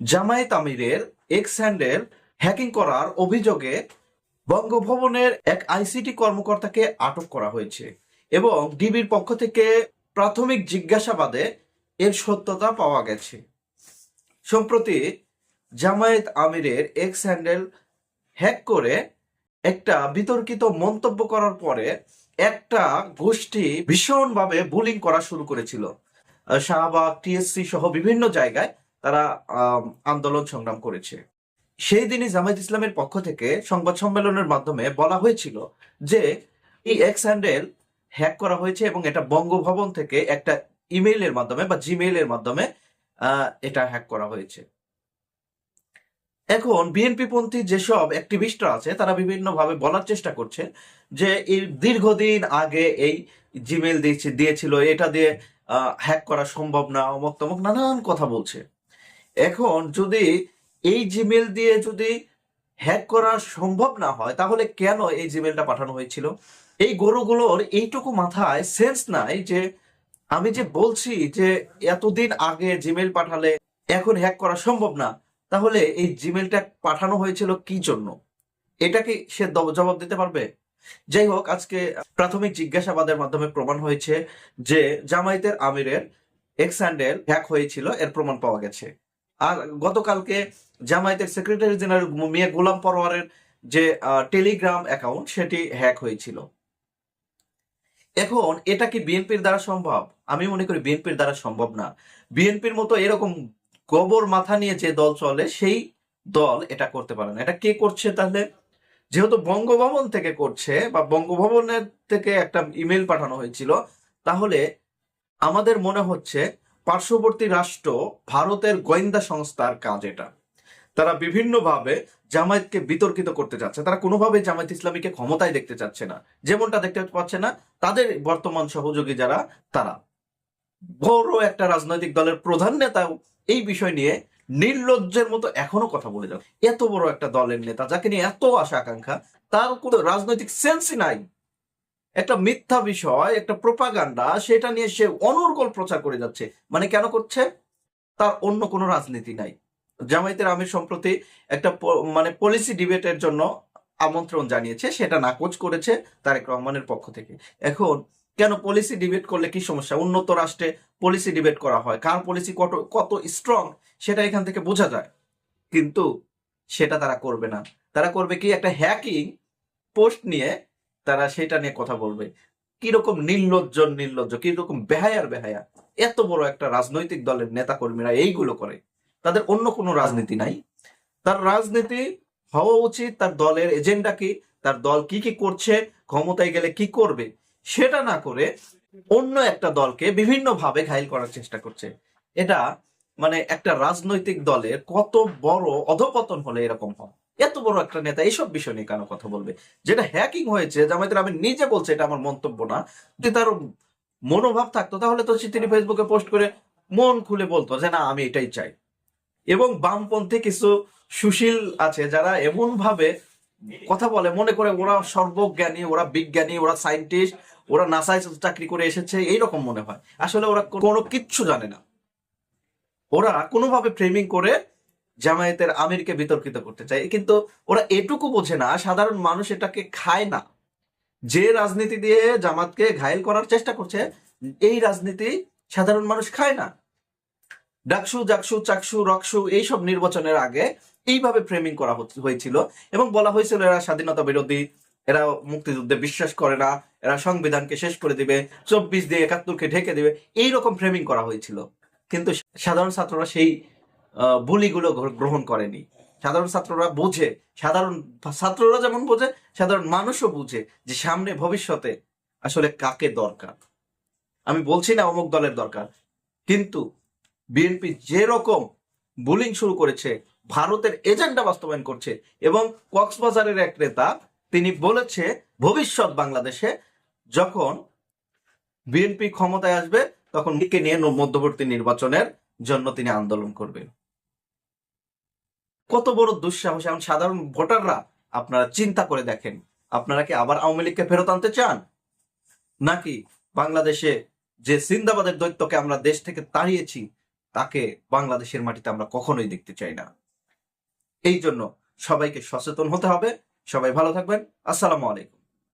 জামায়াত আমিরের x handle hacking করার অভিযোগে বঙ্গভবনের এক আইসিটি কর্মকর্তাকে আটক করা হয়েছে এবং ডিবির পক্ষ থেকে প্রাথমিক জিজ্ঞাসাবাদে এর সত্যতা পাওয়া গেছে। সম্প্রতি জামায়াত আমিরের এক্স হ্যান্ডেল হ্যাক করে একটা বিতর্কিত মন্তব্য করার পরে একটা গোষ্ঠী ভীষণভাবে বুলিং করা শুরু করেছিল। শাহবাগ টিএসসি সহ বিভিন্ন জায়গায় তারা আন্দোলন সংগ্রাম করেছে। সেই দিনই জামায়াত ইসলামের পক্ষ থেকে সংবাদ সম্মেলনের মাধ্যমে বলা হয়েছিল যে, এই এক্স হ্যান্ডেল হ্যাক করা হয়েছে এবং এটা বঙ্গভবন থেকে একটা ইমেইলের মাধ্যমে বা জিমেইলের মাধ্যমে এটা হ্যাক করা হয়েছে। এখন বিএনপি পন্থী যেসব অ্যাক্টিভিস্টরা আছে, তারা বিভিন্নভাবে বলার চেষ্টা করছে যে, এই দীর্ঘদিন আগে এই জিমেল দিয়েছে, দিয়েছিল, এটা দিয়ে হ্যাক করা সম্ভব না অমক তমক নানান কথা বলছে। এখন যদি এই জিমেল দিয়ে যদি হ্যাক করা সম্ভব না হয়, তাহলে কেন এই জিমেলটা পাঠানো হয়েছিল? এই গরুগুলোর এইটুকু মাথায় সেন্স নাই যে আমি যে বলছি যে এতদিন আগে জিমেল পাঠালে এখন হ্যাক করা সম্ভব না, তাহলে এই জিমেলটা পাঠানো হয়েছিল কি জন্য? এটা কি সে জবাব দিতে পারবে? যাই হোক, আজকে প্রাথমিক জিজ্ঞাসাবাদের মাধ্যমে প্রমাণ হয়েছে যে জামায়াতের আমিরের এক্স হ্যাক হয়েছিল, এর প্রমাণ পাওয়া গেছে। আর গতকালকে জামায়াতের সেক্রেটারি জেনারেল মিয়া গোলাম পরোয়ারের যে টেলিগ্রাম অ্যাকাউন্ট, সেটি হ্যাক হয়েছিল। এখন এটা কি বিএনপির দ্বারা সম্ভব? আমি মনে করি বিএনপির দ্বারা সম্ভব না। বিএনপির মতো এরকম গোবর মাথা নিয়ে যে দল চলে, সেই দল এটা করতে পারে না। এটা কে করছে তাহলে? যেহেতু বঙ্গভবন থেকে করছে বা বঙ্গভবনের থেকে একটা ইমেল পাঠানো হয়েছিল, তাহলে আমাদের মনে হচ্ছে পার্শ্ববর্তী রাষ্ট্র ভারতের গোয়েন্দা সংস্থার কাজ এটা। তারা বিভিন্নভাবে জামায়াতকে বিতর্কিত করতে চাচ্ছে। তারা কোনোভাবে জামায়াত ইসলামীকে ক্ষমতায় দেখতে চাচ্ছে না। যেমনটা দেখতে পাচ্ছে না, তাদের বর্তমান সহযোগী যারা, তারা। বড় একটা রাজনৈতিক দলের প্রধান নেতাও এই বিষয় নিয়ে নির্লজ্জের মতো এখনও কথা বলে যাও এত বড় একটা দলের নেতা, যাকে নিয়ে এত আশা আকাঙ্ক্ষা তার কোনো রাজনৈতিক সেন্সই নাই। একটা মিথ্যা বিষয়, একটা প্রোপাগান্ডা সেটা নিয়ে সে অনর্গল প্রচার করে যাচ্ছে। মানে কেন করছে? তার অন্য কোনো রাজনীতি নাই। জামায়াতের আমির সম্প্রতি একটা মানে পলিসি ডিবেটের জন্য আমন্ত্রণ জানিয়েছে, সেটা নাকচ করেছে তারেক রহমানের পক্ষ থেকে। এখন কেন পলিসি ডিবেট করলে কি সমস্যা? উন্নত রাষ্ট্রে পলিসি ডিবেট করা হয়, কার পলিসি কত কত স্ট্রং সেটা এখান থেকে বোঝা যায়। কিন্তু সেটা তারা করবে না। তারা করবে কি? একটা হ্যাকিং পোস্ট নিয়ে তারা সেটা নিয়ে কথা বলবে। কীরকম নির্লজ্জ নির্লজ্জ, কীরকম বেহায়ার বেহায়া। এত বড় একটা রাজনৈতিক দলের নেতা কর্মীরা এইগুলো করে। তাদের অন্য কোনো রাজনীতি নাই। তার রাজনীতি হওয়া উচিত, তার দলের এজেন্ডা কি, তার দল কি কি করছে, ক্ষমতায় গেলে কি করবে, সেটা না করে অন্য একটা দলকে বিভিন্ন ভাবে ঘাইল করার চেষ্টা করছে। এটা মানে একটা রাজনৈতিক দলের কত বড় অধপতন হলে এরকম হয়। এত বড় একটা নেতা, এইসব বিষয় নিয়ে কেন কথা বলবে? যেটা হ্যাকিং হয়েছে জামায়াতের আমি নিজে বলছি এটা আমার মন্তব্য না। যদি তার মনোভাব থাকতো, তাহলে তো তিনি ফেসবুকে পোস্ট করে মন খুলে বলতো যে না, আমি এটাই চাই। এবং বামপন্থী কিছু সুশীল আছে যারা এমন ভাবে কথা বলে, মনে করে ওরা সর্বজ্ঞানী, ওরা বিজ্ঞানী, ওরা সায়েন্টিস্ট ওরা নাসায় চাকরি করে এসেছে, এইরকম মনে হয়। আসলে ওরা কোনো কিচ্ছু জানে না। ওরা কোনোভাবে ফ্রেমিং করে জামায়াতের আমিরকে বিতর্কিত করতে চায়। কিন্তু ওরা এটুকু বোঝে না, সাধারণ মানুষ এটাকে খায় না। যে রাজনীতি দিয়ে জামাতকে ঘায়েল করার চেষ্টা করছে, এই রাজনীতি সাধারণ মানুষ খায় না। ডাকসু, জাকসু, চাকসু, রকসু, এইসব নির্বাচনের আগে এইভাবে ফ্রেমিং করা হয়েছিল এবং বলা হয়েছিল এরা স্বাধীনতা বিরোধী, এরা মুক্তিযুদ্ধে বিশ্বাস করে না, এরা সংবিধানকে শেষ করে দিবে, চব্বিশ দিয়ে একাত্তরকে ঢেকে দিবে, এইরকম ফ্রেমিং করা হয়েছিল। কিন্তু সাধারণ ছাত্ররা সেই বুলিগুলো গ্র- গ্রহণ করেনি। সাধারণ ছাত্ররা বোঝে, সাধারণ ছাত্ররা যেমন বোঝে, সাধারণ মানুষও বুঝে যে সামনে ভবিষ্যতে আসলে কাকে দরকার। আমি বলছি না অমুক দলের দরকার, কিন্তু বিএনপি যে রকম বুলিং শুরু করেছে, ভারতের এজেন্ডা বাস্তবায়ন করছে এবং কক্সবাজারের এক নেতা, তিনি বলেছে, ভবিষ্যৎ বাংলাদেশে যখন বিএনপি ক্ষমতায় আসবে, তখন নিয়ে মধ্যবর্তী নির্বাচনের জন্য তিনি আন্দোলন করবেন। কত বড় দুঃসাহস। এখন সাধারণ ভোটাররা আপনারা চিন্তা করে দেখেন, আপনারা কি আবার আওয়ামী লীগকে ফেরত আনতে চান? নাকি বাংলাদেশে যে সিন্দাবাদের দৈত্যকে আমরা দেশ থেকে তাড়িয়েছি, তাকে বাংলাদেশের মাটিতে আমরা কখনোই দেখতে চাই না? এই জন্য সবাইকে সচেতন হতে হবে। সবাই ভালো থাকবেন। আসসালামু আলাইকুম।